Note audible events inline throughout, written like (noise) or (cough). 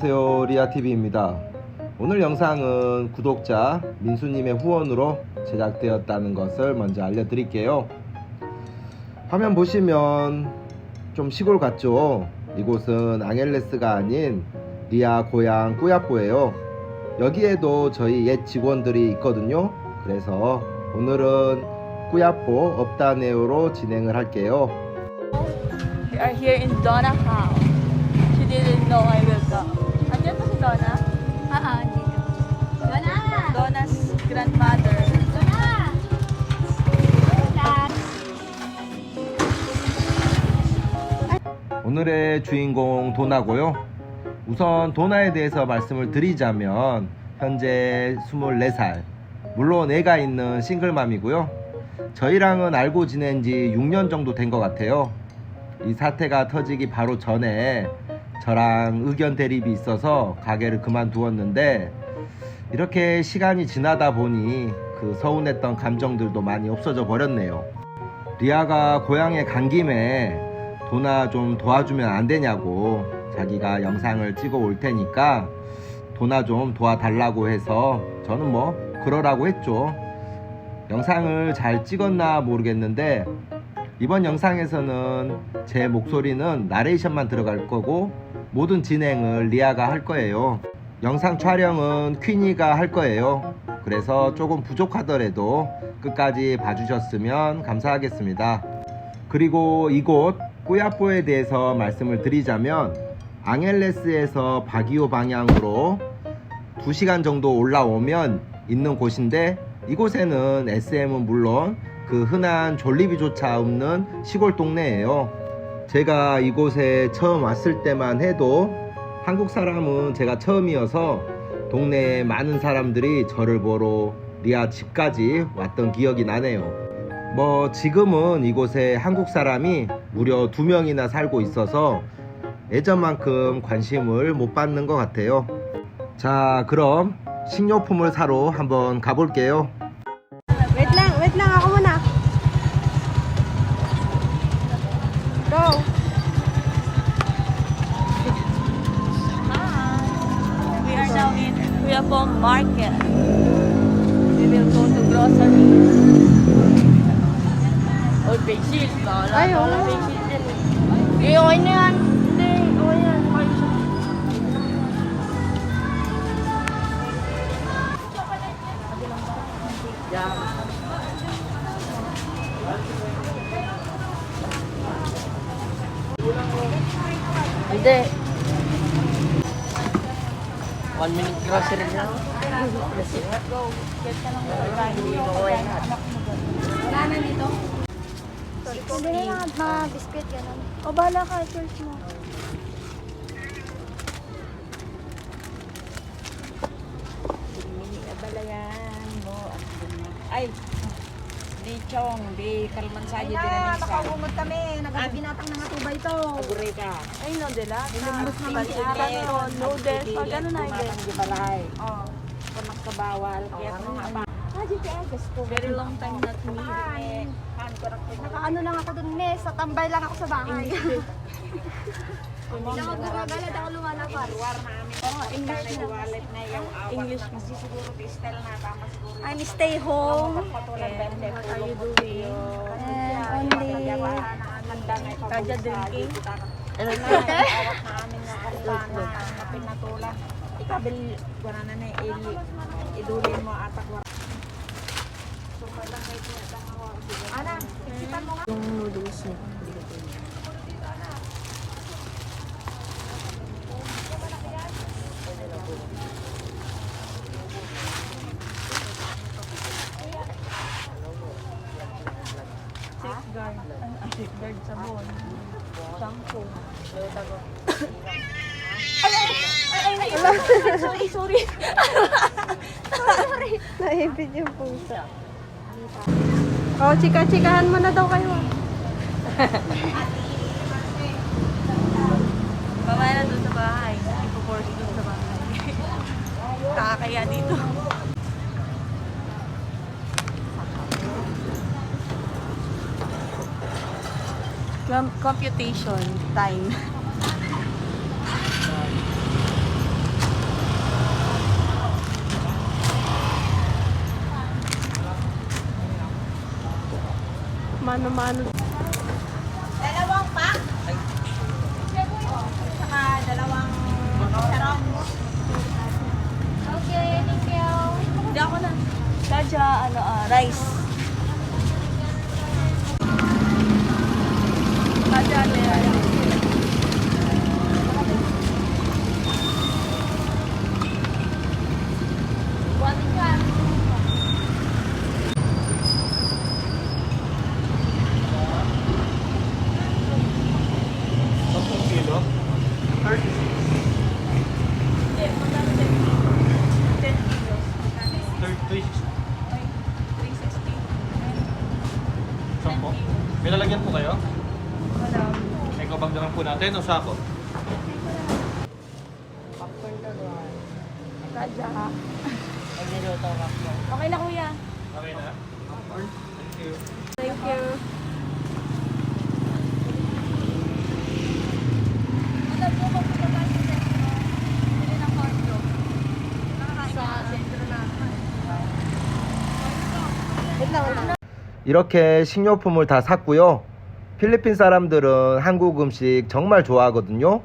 안녕하세요. 리아TV입니다. 오늘 영상은 구독자 민수님의 후원으로 제작되었다는 것을 먼저 알려드릴게요. 화면 보시면 좀 시골 같죠? 이곳은 앙헬레스가 아닌 리아 고향 꾸야뽀예요. 여기에도 저희 옛 직원들이 있거든요. 그래서 오늘은 꾸야뽀 업다네오로 진행을 할게요. We are here in Donna house. She didn't know I will Donna? Oo, dito. Donna! Donna's grandmother. Donna! Donna! 오늘의 주인공 도나고요. 우선 도나에 대해서 말씀을 드리자면 현재 24살. 물론 애가 있는 싱글맘이고요. 저희랑은 알고 지낸 지 6년 정도 된 것 같아요. 이 사태가 터지기 바로 전에 저랑 의견 대립이 있어서 가게를 그만두었는데 이렇게 시간이 지나다 보니 그 서운했던 감정들도 많이 없어져 버렸네요. 리아가 고향에 간 김에 도나 좀 도와주면 안 되냐고 자기가 영상을 찍어 올 테니까 도나 좀 도와달라고 해서 저는 뭐 그러라고 했죠. 영상을 잘 찍었나 모르겠는데 이번 영상에서는 제 목소리는 나레이션만 들어갈 거고 모든 진행을 리아가 할 거예요. 영상 촬영은 퀸이가 할 거예요. 그래서 조금 부족하더라도 끝까지 봐주셨으면 감사하겠습니다. 그리고 이곳 꾸야뽀에 대해서 말씀을 드리자면 앙헬레스에서 바기오 방향으로 2시간 정도 올라오면 있는 곳인데 이곳에는 SM은 물론 그 흔한 졸리비조차 없는 시골 동네예요. 제가 이곳에 처음 왔을 때만 해도 한국 사람은 제가 처음이어서 동네에 많은 사람들이 저를 보러 리아 집까지 왔던 기억이 나네요. 뭐 지금은 이곳에 한국 사람이 무려 두 명이나 살고 있어서 예전만큼 관심을 못 받는 것 같아요. 자, 그럼 식료품을 사러 한번 가볼게요. Market. We will go to grocery. Oh, face shield. Wala Ay, wala oo. face shield dyan. Eh, okay na yan. Hindi, okay yan. Siya. Yeah. Hindi. One minute grocery lang Wala na dito. Hindi na lang mga biscuit ganun. O bahala ka, search mo. Balayan mo at Ay, di chong, di kalmansayo Ay din na, isa. nakagumot kami. Nagabinatang na nga tuba ito. Agure ka. Ay, no, dila. Ilumot naman si Pansit yun, noodles, pag ano na yun. Di balay. Oh. Kung nakabawal, kaya. Ah, GPS gusto. Very long time not meet. Han ko kung Nakaano lang ako dun, miss. Sa tambay lang ako sa bahay. Hindi (laughs) ako gagagalad ako lumalapad. luwar namin. Oo, English English na. wallet na yung awat. English na. Kasi siguro di style na tama siguro. I'm stay home. Bende. What are you doing? And only... Handa nga ipabulsa. Kaja drinking? (laughs) Ano na, awat namin nga kampana. na pinatulang. Ikabil, wala na na ili. Idulin mo atak wala. Ana, siksipan mo nga. Yung noodles niya. Safeguard. Ay, safeguard sabon. Shampoo. Ay, ay, ay, ay, ay, sorry, sorry. (laughs) (laughs) Naipid yung pusa. Oh, chika-chikahan mo na daw kayo. Mamaya na doon sa bahay. Ipo-force doon sa bahay. Kakakaya dito. Com- computation time. Mano-mano. Dalawang pack. Saka dalawang sarong. Okay, thank you. Hindi ako na. Kaja, ano, ah, rice. Kaja, ano yan? Po natin o sako? Kaja. Okay na kuya. Okay na. Thank you. Thank you. 이렇게 식료품을 다 샀고요. 필리핀 사람들은 한국 음식 정말 좋아하거든요.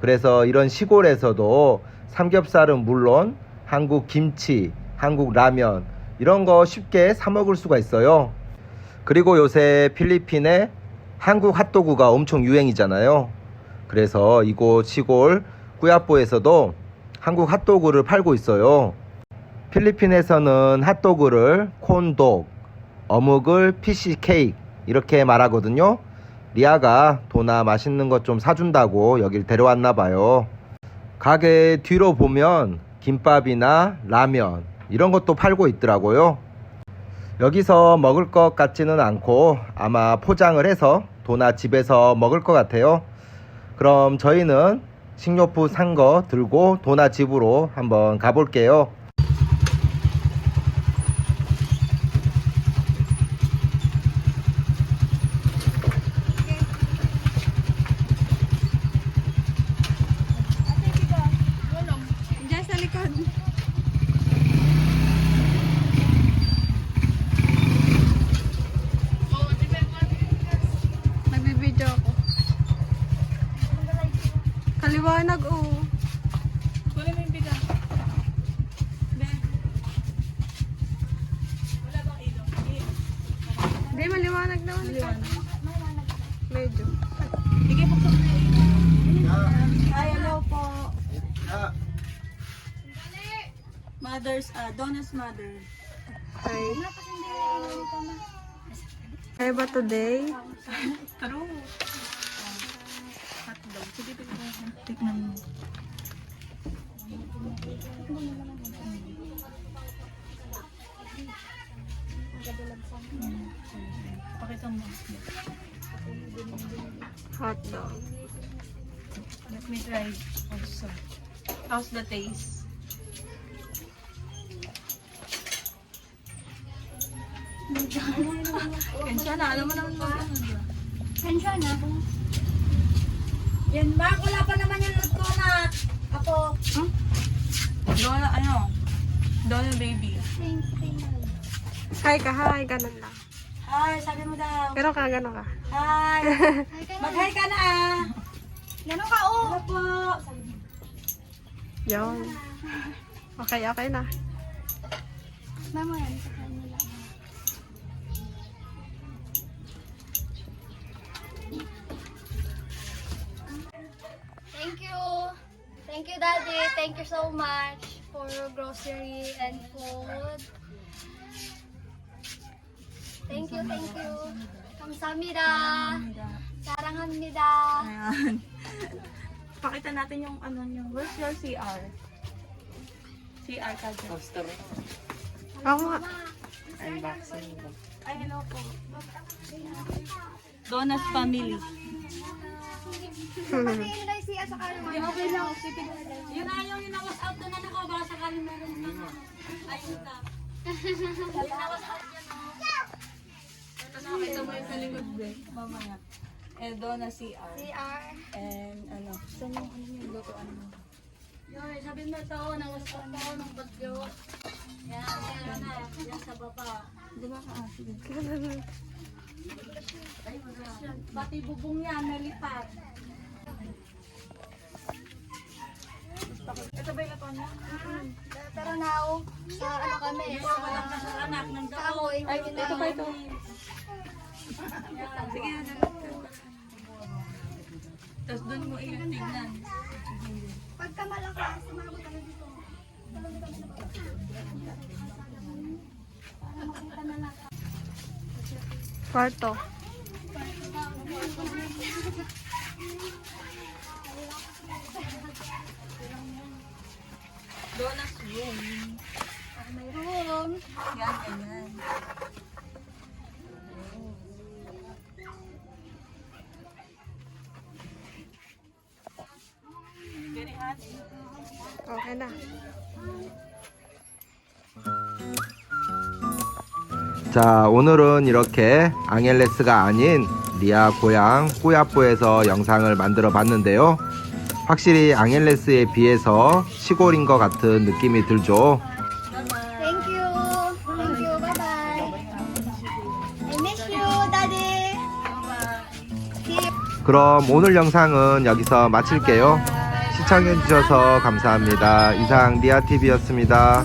그래서 이런 시골에서도 삼겹살은 물론 한국 김치, 한국 라면 이런 거 쉽게 사 먹을 수가 있어요. 그리고 요새 필리핀에 한국 핫도그가 엄청 유행이잖아요. 그래서 이곳 시골 꾸야뽀에서도 한국 핫도그를 팔고 있어요. 필리핀에서는 핫도그를 콘독, 어묵을 피시 케이크 이렇게 말하거든요. 리아가 도나 맛있는 것 좀 사준다고 여길 데려왔나 봐요. 가게 뒤로 보면 김밥이나 라면 이런 것도 팔고 있더라고요. 여기서 먹을 것 같지는 않고 아마 포장을 해서 도나 집에서 먹을 것 같아요. 그럼 저희는 식료품 산 거 들고 도나 집으로 한번 가볼게요. Mother's, ah, Donna's mother. Hi. Kaya ba today? (laughs) True. Hotdog. Sige, tignan mo. Pakita mo. Hot dog. Let me try also. How's the taste? Kensya na, alam mo naman ba? Kensya na. Yan, Mark. Wala pa naman yung luto na. Ako. Donna, ano? Donna baby. Hi ka, hi. Ganun lang. Hi, sabi mo daw. Pero ka, ganun ka. Hi. (laughs) Mag-hi ka na ah. Ganun ka, oh. Hello po. Yun. Okay, okay na. Mama, yan Thank you so much for grocery and food. Thank you, thank you. Kamsahamnida. Saranghamnida. Ayan. (laughs) Pakita natin yung ano yung where's your CR? CR ka dyan. Ako nga. Ay, hello po. Donna's family. Ay siya sa kanila. Okay lang. Yun na yung inawas out na ako. Baka sakali meron na. Ayun ka. Nakita mo yung sa likod din. Mamaya. Eh, Donna CR. CR. And ano, saan yung ano yung lutoan mo? Yun, sabi mo ito, nawas ko ito ng bagyo. Yan, yan na. Yan sa baba. Di ba ka? Ah, sige. (laughs) Pati bubong yan, nalipat. Ito ba yung ito niya? Pero now, sa ano kami, sa Anak ng sa amoy. Ay, ito pa ito. Sige, Tapos doon mo iyong tignan. Pagka malakas, sumabot kami dito. Kwarto. Doon ang room. May room. Yan. Ganyan. Okay na. 자, 오늘은 이렇게 앙헬레스가 아닌 리아 고향 꾸야뽀에서 영상을 만들어 봤는데요. 확실히 앙헬레스에 비해서 시골인 것 같은 느낌이 들죠. Thank you. Thank you. Bye-bye. I miss you, Daddy. See you. 그럼 오늘 영상은 여기서 마칠게요. 시청해주셔서 감사합니다. 이상 리아TV였습니다.